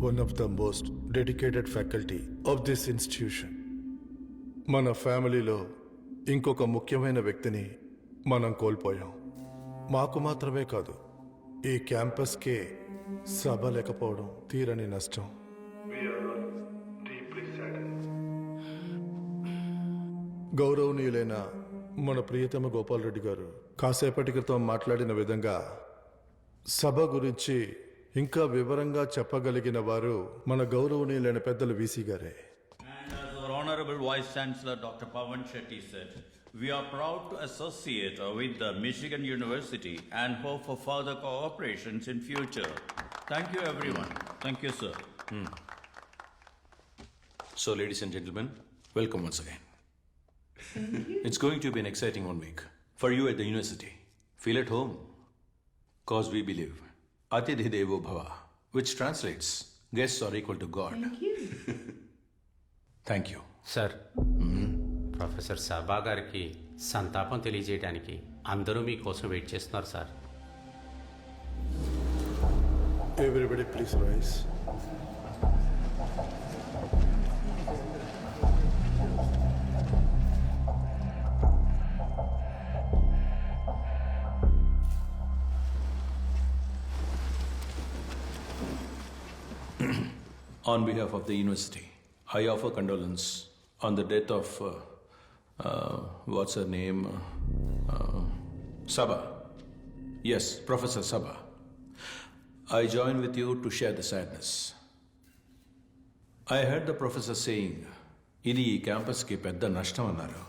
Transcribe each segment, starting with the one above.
one of the most dedicated faculty of this institution. మన ఫ్యామిలీలో ఇంకొక ముఖ్యమైన వ్యక్తిని మనం కోల్పోయాం. మాకు మాత్రమే కాదు ఈ క్యాంపస్కే సభ లేకపోవడం తీరని నష్టం. గౌరవనీయులైన మన ప్రియతమ గోపాల్ రెడ్డి గారు కాసేపటి క్రితం మాట్లాడిన విధంగా సభ గురించి ఇంకా వివరంగా చెప్పగలిగిన వారు మన గౌరవనీయులైన పెద్దలు వీసీ గారే And as our Honorable Vice Chancellor Dr. Pavan Shetty said, we are proud to associate uh, with the Michigan University and hope for further cooperations in future. Thank you, everyone. Thank you, sir. So, ladies and gentlemen, welcome once again. it's going to be an exciting one week for you at the university. Feel at home, cause we believe Atidhi Devo Bhava, which translates guests are equal to God. Thank you. Thank you. Sir professor Sabha గారికి సంతాపం తెలియజేయడానికి అందరూ మీకోసం wait చేస్తున్నారు sir everybody please rise On behalf of the university, I offer condolence on the death of uh, uh, what's her name? Uh, uh, Sabha. Yes, Professor Sabha. I join with you to share the sadness. I heard the professor saying, ఇది ఈ క్యాంపస్కి పెద్ద నష్టం అన్నారు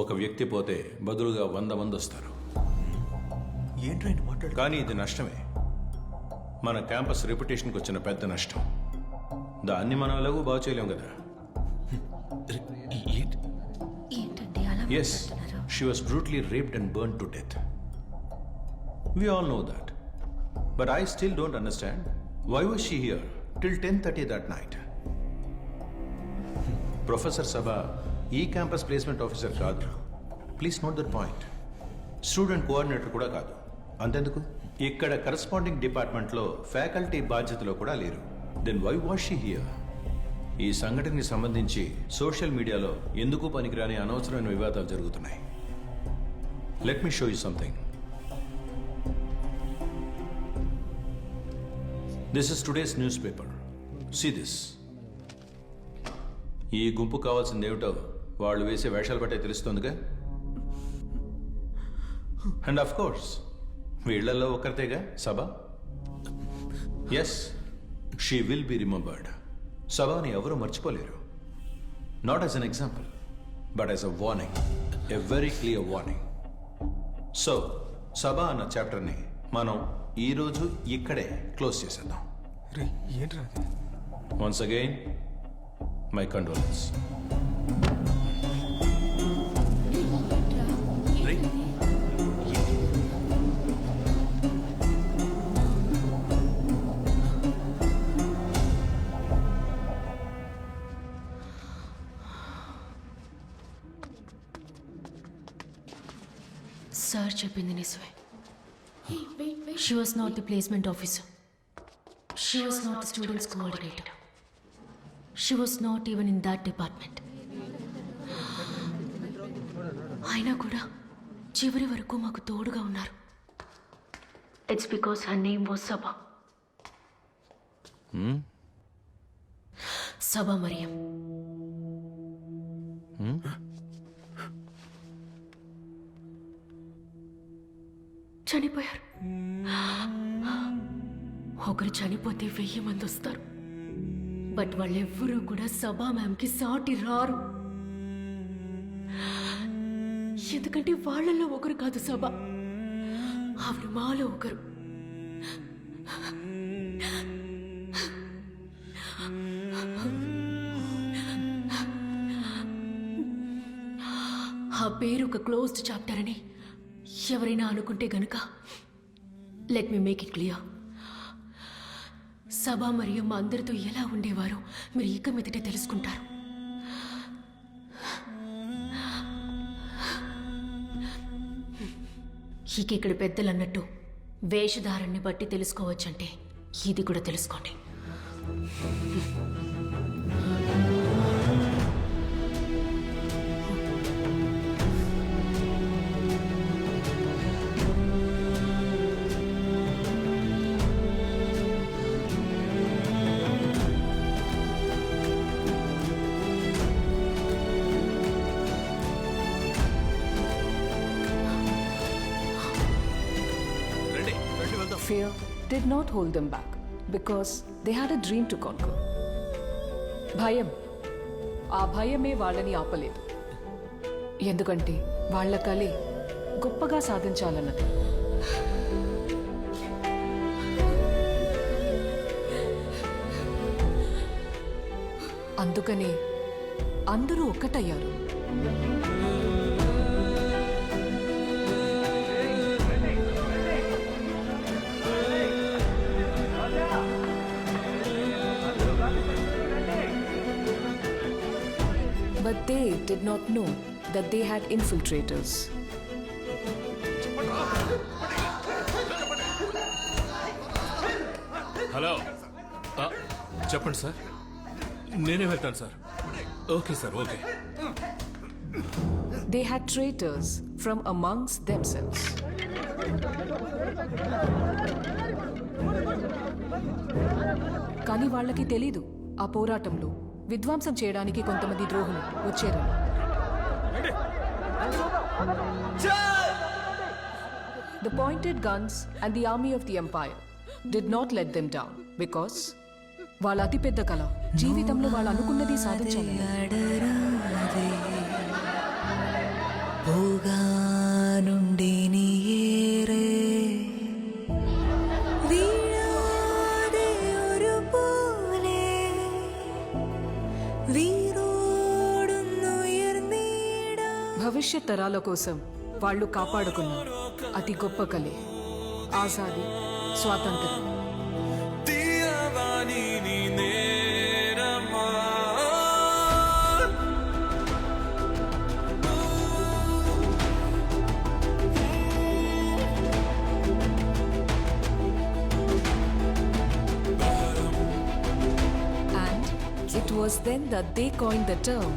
ఒక వ్యక్తి పోతే బదులుగా వంద మంది వస్తారు ఏంట్రైంది మాట్లాడు కానీ ఇది నష్టమే మన క్యాంపస్ రెప్యుటేషన్కి వచ్చిన పెద్ద నష్టం. దాన్ని మనం ఎలాగూ బాగు చేయలేం కదా. ఏంటండి అలా ఎస్ మాట్లాడుతున్నారు? She was brutally raped and burn to death we all know that but I still don't understand why was she here till ten thirty that night professor Sabha ఈ క్యాంపస్ ప్లేస్మెంట్ ఆఫీసర్ కాదు. Please note that point student coordinator కూడా కాదు. అంతెందుకు? ఇక్కడ corresponding డిపార్ట్మెంట్లో faculty బాధ్యతలో కూడా లేరు. Then why was she here ఈ సంఘటనకి సంబంధించి సోషల్ మీడియాలో ఎందుకు పనికిరాని అనవసరమైన వివాదాలు జరుగుతున్నాయి. Let me show you something this is today's news paper see this ఈ గుంపు కావాల్సింది ఏమిటో వాళ్ళు వేసే వేషాలు బట్టే తెలుస్తుందిగా? అండ్ ఆఫ్ కోర్స్ వీళ్ళలో ఒకరితేగా Sabha? Yes she will be remembered సభని ఎవరు మర్చిపోలేరు. Not as an example but as a warning a very clear warning so Sabha అన్న చాప్టర్ని మనం ఈరోజు ఇక్కడే క్లోజ్ చేసేద్దాం. Once again my condolence sir చెప్పింది నిజమే. She was not the placement officer she was not students coordinator she was not even in that department అయినా కూడా చివరి వరకు మాకు తోడుగా ఉన్నారు it's because her name was Sabha Sabha Mariam చనిపోయారు. ఒకరు చనిపోతే వెయ్యి మంది వస్తారు. బట్ వాళ్ళెవ్వరూ కూడా సభా మ్యామ్కి సాటి రారు. ఎందుకంటే వాళ్ళల్లో ఒకరు కాదు సభ. ఆవిడ మాలో ఒకరు. ఆ పేరు ఒక క్లోజ్డ్ చాప్టర్ అని ఎవరైనా అనుకుంటే గనుక let me make it clear Sabha మరియు మా అందరితో ఎలా ఉండేవారో మీరు ఇక మీదటే తెలుసుకుంటారు. ఇక ఇక్కడ పెద్దలు అన్నట్టు వేషధారాన్ని బట్టి తెలుసుకోవచ్చంటే ఇది కూడా తెలుసుకోండి. Fear did not hold them back because they had a dream to conquer. భయం ఆ భయమే వాళ్ళని ఆపలేదు ఎందుకంటే వాళ్ళ కళే గొప్పగా సాధించాలన్నది అందుకనే అందరూ ఒక్కటయ్యారు But they did not know that they had infiltrators. Hello ఆ, చెప్పండి సార్ నేనే వెళ్తాను sir okay sir okay They had traitors from amongst themselves. కానీ వాళ్ళకి తెలీదు ఆ పోరాటంలో విధ్వంసం చేయడానికి కొంతమంది ద్రోహులు వచ్చారని The pointed guns and the army of the empire did not let them down because వాళ్ళ అతిపెద్ద కళ జీవితంలో వాళ్ళు అనుకున్నది సాధించాలని భవిష్యత్ తరాల కోసం వాళ్ళు కాపాడుకున్న అతి గొప్ప కళే ఆజాది స్వాతంత్రం. it was then that they coined the term